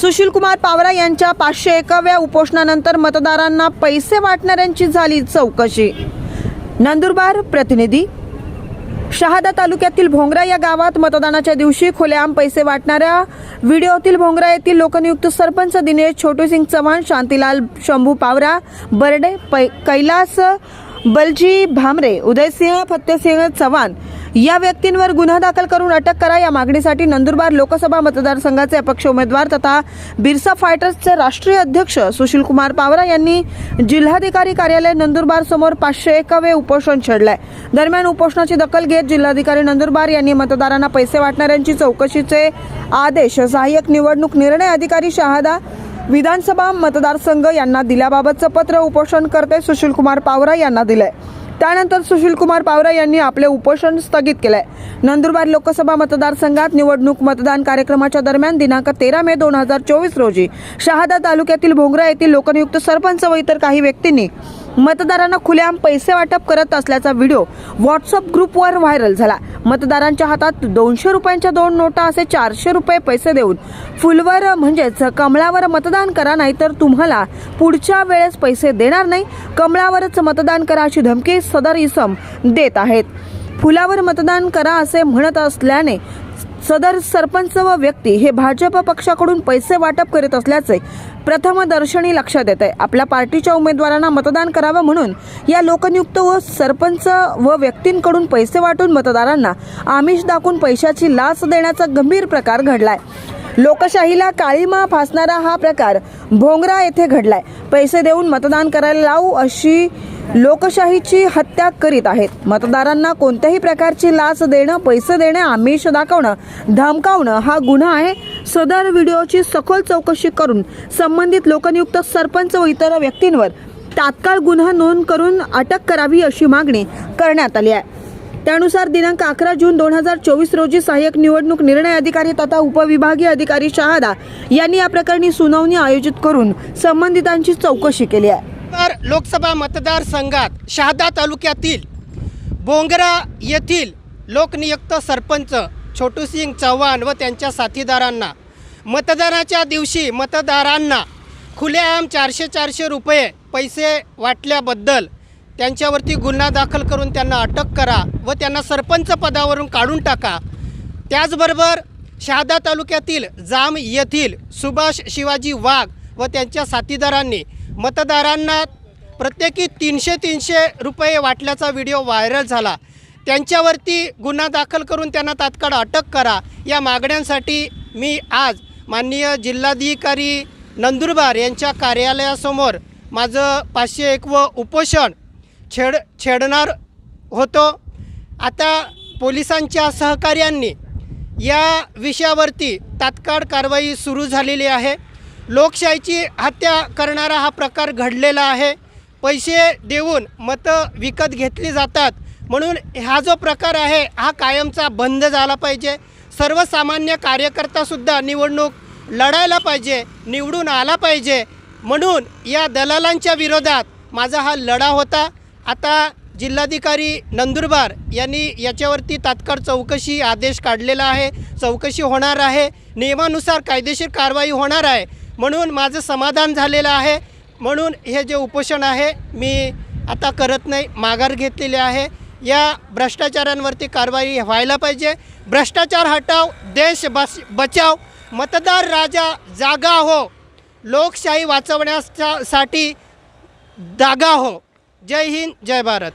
सुशीलकुमार पावरा यांच्या पाचशे एकाव्या उपोषणानंतर मतदारांना पैसे वाटणाऱ्यांची झाली चौकशी. नंदुरबार प्रतिनिधी. शहादा तालुक्यातील भोंगरा या गावात मतदानाच्या दिवशी खुलेआम पैसे वाटणाऱ्या व्हिडिओतील भोंगरा येथील लोकनियुक्त सरपंच दिनेश छोटूसिंग चव्हाण शांतीलाल शंभू पावरा बर्डे पै कैलास बलजी भामरे उदयसिंह फत्तेसिंह चव्हाण या व्यक्तींवर गुन्हा दाखल करून अटक करा या मागणीसाठी नंदुरबार लोकसभा मतदारसंघाचे अपक्ष उमेदवार तथा बिरसा फायटर्सचे राष्ट्रीय अध्यक्ष सुशीलकुमार पावरा यांनी जिल्हाधिकारी कार्यालय नंदुरबार समोर पाचशे एकावे उपोषण छेडलंय. दरम्यान उपोषणाची दखल घेत जिल्हाधिकारी नंदुरबार यांनी मतदारांना पैसे वाटणाऱ्यांची चौकशीचे आदेश सहाय्यक निवडणूक निर्णय अधिकारी शहादा विधानसभा मतदारसंघ यांना दिल्याबाबतचं पत्र उपोषणकर्ते सुशीलकुमार पावरा यांना दिलंय. त्यानंतर सुशीलकुमार पावरा यांनी आपले उपोषण स्थगित केलंय. नंदुरबार लोकसभा मतदारसंघात निवडणूक मतदान कार्यक्रमाच्या दरम्यान दिनांक तेरा मे दोन हजार चोवीस रोजी शहादा तालुक्यातील भोंगरा येथील लोकनियुक्त सरपंच व इतर काही व्यक्तींनी मतदारांना खुलेआम पैसे वाटप करत असल्याचा व्हिडिओ व्हॉट्सअप ग्रुपवर व्हायरल झाला. मतदारांच्या हातात दोनशे रुपयांच्या दोन नोटा असे चारशे रुपये पैसे देऊन फुलवर म्हणजेच कमळावर मतदान करा नाहीतर तुम्हाला पुढच्या वेळेस पैसे देणार नाही. कमळावरच मतदान करा अशी धमकी सदर इसम देत आहेत. फुलावर मतदान करा असे म्हणत असल्याने सदर सरपंच व व्यक्ती हे भाजप पक्षाकडून पैसे वाटप करीत असल्याचे प्रथमदर्शनी लक्षात येत. आहे आपल्या पार्टीच्या उमेदवारांना मतदान करावं म्हणून या लोकनियुक्त व सरपंच व व्यक्तींकडून पैसे वाटून मतदारांना आमिष दाखवून पैशाची लाच देण्याचा गंभीर प्रकार घडलाय. लोकशाहीला काळीमा फासणारा हा प्रकार भोंगरा येथे घडलाय. पैसे देऊन मतदान करायला लावू अशी लोकशाहीची हत्या करीत आहेत. मतदारांना कोणत्याही प्रकारची लाच देणं पैसे देणं आमिष दाखवणं धमकावणं हा गुन्हा आहे. सदर व्हिडिओची सखोल चौकशी करून संबंधित लोकनियुक्त सरपंच व इतर व्यक्तींवर तात्काळ गुन्हा नोंद करून अटक करावी अशी मागणी करण्यात आली आहे. त्यानुसार दिनांक अकरा जून दोन हजार चोवीस रोजी सहाय्यक निवडणूक निर्णय अधिकारी तथा उपविभागीय अधिकारी शहादा यांनी या प्रकरणी सुनावणी आयोजित करून संबंधितांची चौकशी केली आहे. तर लोकसभा मतदारसंघात शहादा तालुक्यातील बोंगरा येथील लोकनियुक्त सरपंच छोटूसिंग चव्हाण व त्यांच्या साथीदारांना मतदानाच्या दिवशी मतदारांना खुलेआम चारशे चारशे रुपये पैसे वाटल्याबद्दल त्यांच्यावरती गुन्हा दाखल करून त्यांना अटक करा व त्यांना सरपंच पदावरून काढून टाका. त्याचबरोबर शहादा तालुक्यातील जाम येथील सुभाष शिवाजी वाघ व त्यांच्या साथीदारांनी मतदारांना प्रत्येकी तीनशे तीनशे रुपये वाटल्याचा व्हिडिओ व्हायरल झाला. त्यांच्यावरती गुन्हा दाखल करून त्यांना तात्काळ अटक करा. या मागण्यांसाठी मी आज माननीय जिल्हाधिकारी नंदुरबार यांच्या कार्यालयासमोर माझं पाचशे एक व उपोषण छेड छेडणार होतो. आता पोलिसांच्या सहकार्यांनी या विषयावरती तात्काळ कारवाई सुरू झालेली आहे. लोकशाहीची हत्या करणारा हा प्रकार घडलेला आहे. पैसे देऊन मतं विकत घेतली जातात. म्हणून हा जो प्रकार आहे हा कायमचा बंद झाला पाहिजे. सर्वसामान्य कार्यकर्तासुद्धा निवडणूक लढायला पाहिजे निवडून आला पाहिजे. म्हणून या दलालांच्या विरोधात माझा हा लढा होता. आता जिल्हाधिकारी नंदुरबार यांनी याच्यावरती तात्काळ चौकशी आदेश काढलेला आहे. चौकशी होणार आहे. नियमानुसार कायदेशीर कारवाई होणार आहे. म्हणून माझं समाधान झालेलं आहे. म्हणून हे जे उपोषण आहे मी आता करत नाही माघार घेतलेली आहे. या भ्रष्टाचारांवरती कारवाई व्हायला पाहिजे. भ्रष्टाचार हटाव देश बस बचाव मतदार राजा जागा हो. लोकशाही वाचवण्यासाठी जागा हो. जय हिंद जय भारत.